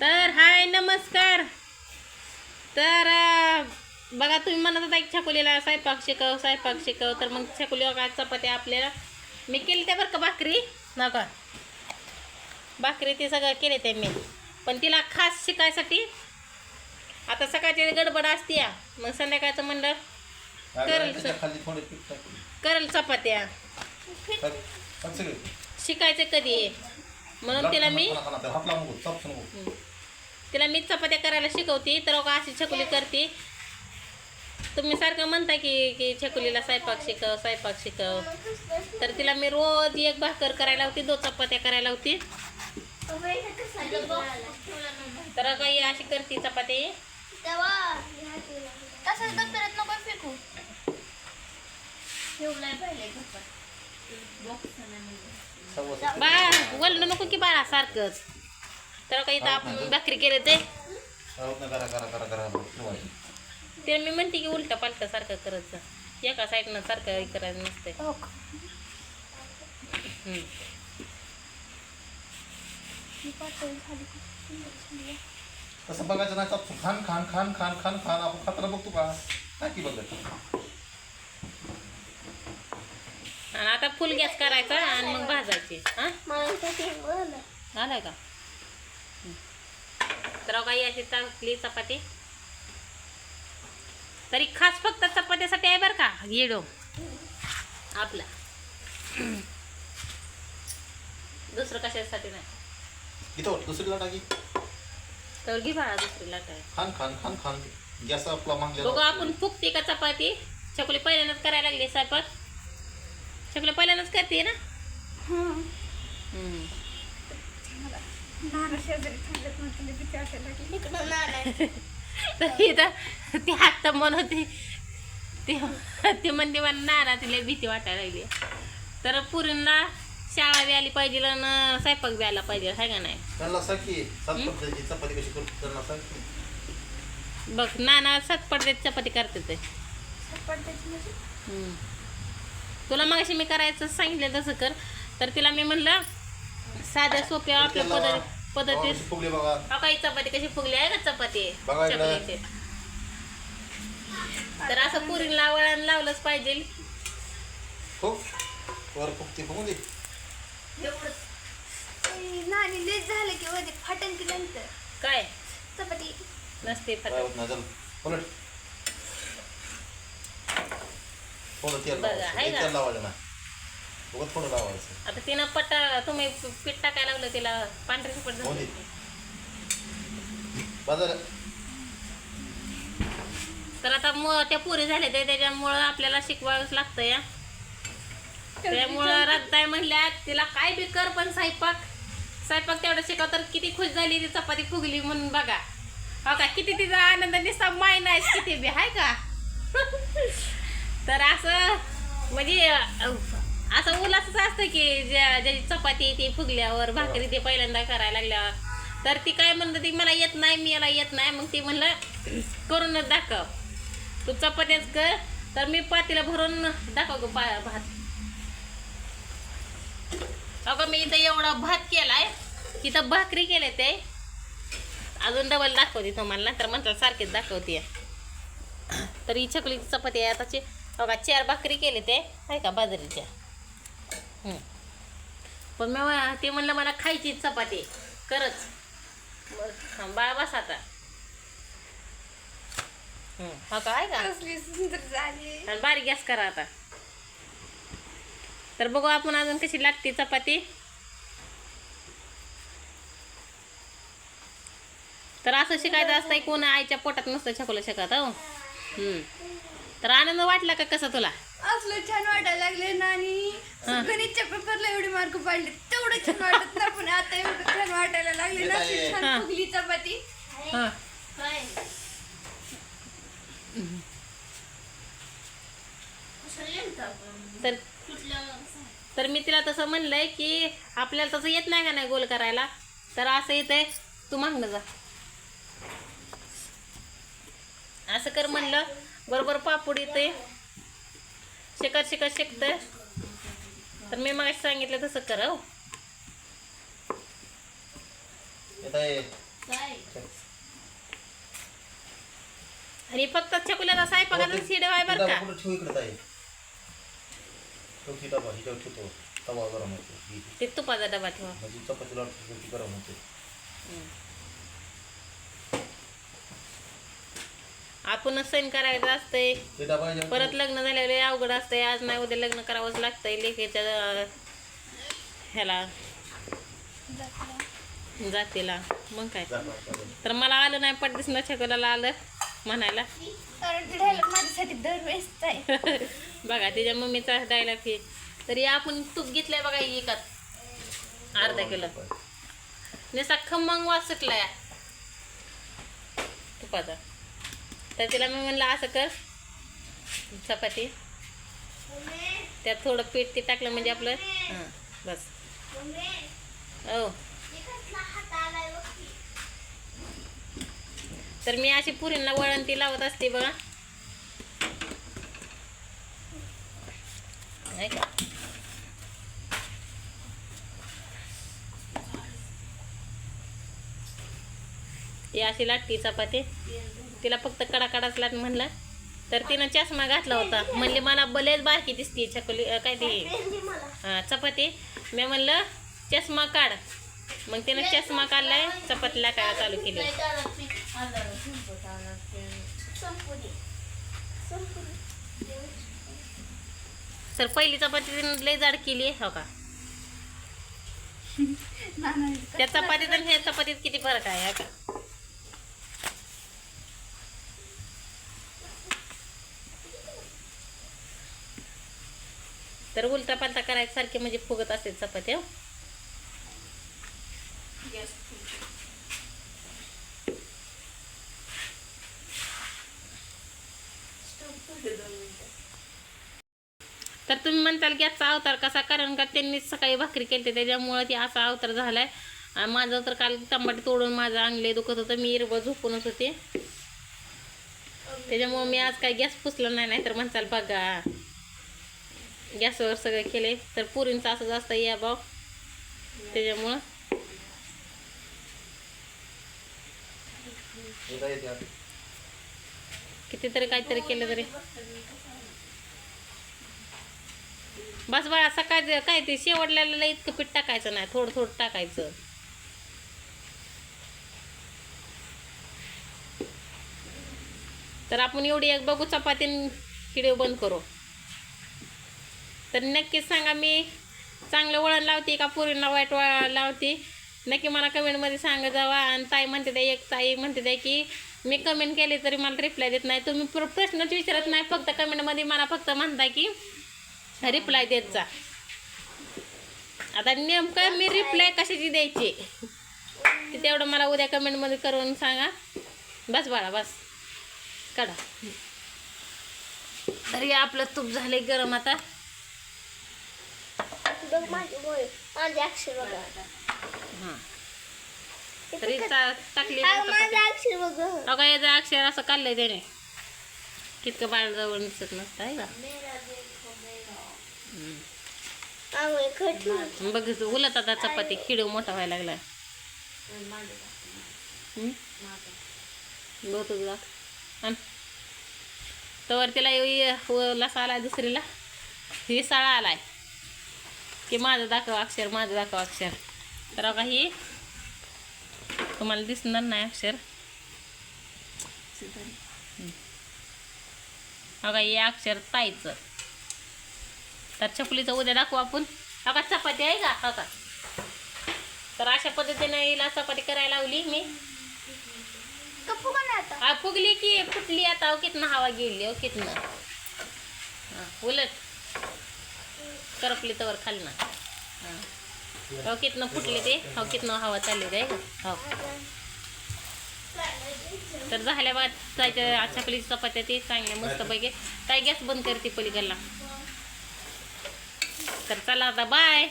तर हाय नमस्कार. तर बघा तुम्ही म्हणत होता एक छकुलीला स्वयंपाक शिकव स्वयंपाक शिकव. तर मग छकुली काय चपात्या आपल्याला. मी केली त्या बरं का भाकरी? नका. भाकरी ते सगळं केले ते मी. पण तिला खास शिकायसाठी आता सकाळची गडबड असते या मग संध्याकाळचं म्हणलं करेल करल चपात्या. शिकायचं कधी? म्हणून तिला मी. हम्म. तिला मी चपात्या करायला शिकवते तर अगं अशी छकुली करते. तुम्ही सारखं म्हणता की की छकुलीला स्वयंपाक शिकव स्वयंपाक शिकव. तर तिला मी रोज एक भाकर करायला होती दोन चपात्या करायला होती तर काही अशी करते चपाती. तसंच दप्तरात नको फेकू. ठेवलाय पहिले सव्वा सात. बा वळणं नको की बाळा सारखंच तर काही तर आपण भाकरी केले ते. मी म्हणते की उलट पालट सारखं करत जा एका साईडनं सारखं हे करायचं नसतंय. हम्म. तसं बघायचं नाही खान खान खान खान खान खान. आपण खाताना बघतो का? नाही की बघत. आता फुल गॅस करायचा आणि मग भाजायची. आलाय का. तर काही अशी टाकली चपाती. तरी खास फक्त चपात्यासाठी आहे बरं का येडो. आपला. दुसरं कशासाठी नाही. इथं दुसरीला टाकी. तर घे बाळा दुसरी लाट आहे खान खान खान खान. गॅस आपला बघू मागलेला आपण फुकते का चपाती? चकुली पहिल्यांदाच करायला लागली स्वयंपाक चकुली पहिल्यांदाच करते ना? हं. तर इथं ती हात मन होती ती ती म्हणते मला नारा तिला भीती वाटायला लागली. तर पुरींना शाळा बी आली पाहिजे आणि स्वयंपाक बी आला पाहिजे आहे का नाही? त्यांना सांग की सात पद्धतीची चपाती कशी करतो त्यांना सांग की. बघ नाना सतपट चपाती करते ते. म्हणजे? हम्म. तुला मग मी करायचं सांगितलं तसं कर. तर तिला मी म्हणलं साध्या सोप्या आपल्या पद्धती पद्धतीत कशी फुगली बघा. काही चपाती कशी फुगली आहे का चपाती. चपातीची. तर असं पुरीला वळण लावलंच पाहिजे. फुग. वर फुगती नानी लेट झालं की मध्ये फाटन की नंतर. काय? चपाती. नसते फक्त होत नाही चल उलट थोडं तेल बघा, लावायचं आहे लई का? तेल लावायचं ना बघत थोडं लावायचं. आता तिनं पट्टा तुम्ही पीठ टाकायला लागलं तिला पांढरे सुपट. झालं बाजार. तर आता मग त्या पुरी झाल्या ते त्याच्यामुळं आपल्याला शिकवावंच लागतं या. त्यामुळं रद्दाय म्हणल्या तिला काय बी कर पण स्वयंपाक. स्वयंपाक तेवढं शिकव तर किती खुश झाली ती चपाती फुगली म्हणून बघा. हो का? किती तिचा आनंद निसता माय नाही किती बी हाय का? तर असं म्हणजे असं उलासच असतं की ज्या ज्याची चपाती ती फुगल्यावर भाकरी ते पहिल्यांदा करायला लागल्यावर. तर ती काय म्हणत ती मला येत नाही मी याला येत नाही मग ती म्हणलं करूनच दाखव. तू चपात्याच कर तर मी पातीला भरून दाखव गो पा भात. अगं मी इथं एवढा भात केलाय तिथं भाकरी केले ते. अजून डबल दाखवते तुम्हाला नंतर म्हणतात सारखेच दाखवते. तर ही छकली चपाती आहे आताची. बघा चार भाकरी केले ते आहे का बाजरीच्या? हं. पण मी वा- ते म्हणलं मला खायची चपाती करच बरं, हा, बाळा बस आता. हं, हो का आहे का? बारीक गॅस करा आता. तर बघू आपण अजून कशी लागते चपाती. तर असं शिकायचं असतं कोण आईच्या पोटात नसतं छकुला शिकत हो. हम्म. तर आनंद वाटला का कसा तुला? असलं छान वाटायला लागले नानी. गणितच्या पेपरला एवढे मार्क पाडले तेवढं छान वाटत ना पण आता एवढं छान वाटायला लागले ना अशी हा. छान फुगली चपाती. हां. तर तर मी तिला तसं म्हणलंय की आपल्याला तसं येत नाही का नाही गोल करायला? तर असं येतंय तू मागणं जा. असं कर म्हणलं. बरोबर पापूड येते शिकत शिकत शिकतंय. तर मी मग सांगितलं तसं कर हो. आणि फक्त चकुल्याचा स्वयंपाकाचा शिडे आहे बरं का? ती ही. तुपाचा डबा ठेवा. म्हणजे गरम होते. आपणच सण करायचं असतंय. परत लग्न झाल्यावर लय अवघड असतंय. आज नाही उद्या लग्न करावंच लागतंय. लेखेच्या ह्याला जातीला. मग काय? तर मला आलं नाही पडदिस न छकलाला आलं म्हणायला. डायलॉग माझ्यासाठी दरवेळेस आहे बघा तिच्या मम्मीचा डायलॉग हे तरी आपण तूप घेतलंय बघा एकात. अर्धा किलो. नेसा खमंग वास सुटलाय तुपाचा. तर तिला मी म्हणलं असं कर चपाती. त्यात थोडं पीठ ते टाकलं म्हणजे आपलं हां. बस. हो. तर मी अशी पुरींना वळण ती लावत असते बघा. ती अशी लाटती चपाती. तिला फक्त कडा कडाच लाट म्हणलं. तर तिनं चष्मा घातला होता. म्हणली मला बलेच बारकी दिसते चकली काय ती? हा, चपाती. मी म्हणलं चष्मा काढ. मग तिनं चष्मा काढलाय चपाती लाटायला चालू केली. तर पहिली चपाती तिनं लय जाड केली हो का? त्या चपातीत आणि ह्या चपातीत किती फरक आहे का? तर उलटा पालटा करायचं सारखे म्हणजे फुगत असते चपाती हो? तर तुम्ही म्हणताल की याचा अवतार कसा? कारण का त्यांनी सकाळी भाकरी केली त्याच्यामुळं ती असा अवतार झालाय. आणि माझं तर काल टमाटे तोडून माझं अंगले दुखत होतं. मी इरबा झोपूनच होते. त्याच्यामुळं मी आज काही गॅस पुसला नाही नाही तर म्हणताल बघा. गॅसवर सगळं केले. तर पुरींचा असं जास्त या भाव. त्याच्यामुळं. कितीतरी काहीतरी केलं तरी. बस बाळा सकाळचं काय ते शेवटल्याला इतकं पीठ टाकायचं नाही. थोडं थोडं टाकायचं. तर आपण एवढी एक बघू चपाती व्हिडिओ बंद करू. तर नक्कीच सांगा मी चांगलं वळण लावते का पुरींना वाईट वळण लावते? नक्की मला कमेंटमध्ये सांगा जावा. आणि ताई म्हणते द्या एक ताई म्हणते द्या की मी कमेंट केली तरी मला रिप्लाय देत नाही. तुम्ही प्र- प्रश्नच विचारत नाही फक्त कमेंटमध्ये मला फक्त म्हणता की रिप्लाय देत जा. आता नेमकं मी रिप्लाय कशाची द्यायची? ते तेवढं मला उद्या कमेंटमध्ये करून सांगा. बस बाळा बस. काढा. तरी आपलं तूप झालं गरम आता. माझे अक्षर बघा हां तरी चा- टाकली माझं अक्षर अगं याचं अक्षर असं काढलंय त्याने कितकं बाळजवळ दिसत नसतं आहे का बघ उलत आता चपाती खिडू मोठा व्हायला लागला बहुतच आण. तवर तिला येऊ- लसा आला दुसरीला ही साळा आलाय की माझं दाखव अक्षर माझं दाखव अक्षर. तर अगं ही तुम्हाला दिसणार नाही अक्षर. अगं हे अक्षर ताईचं. तर चपलीचं उद्या दाखवू आपण. अका चपाती आहे का? का तर अशा पद्धतीने हिला चपाती करायला लावली मी. फुगली की फुटली आता. कितना हवा गेली कितना. उलट. करपली तवर खाली ना. हो कितनं फुटले ते? हो कितनं हवा चालली रे हो. तर झाल्या बाद जायच्या चकली चपात्या ती चांगल्या मस्त पैकी. ताई गॅस बंद करते पलीकडला. तर चला आता बाय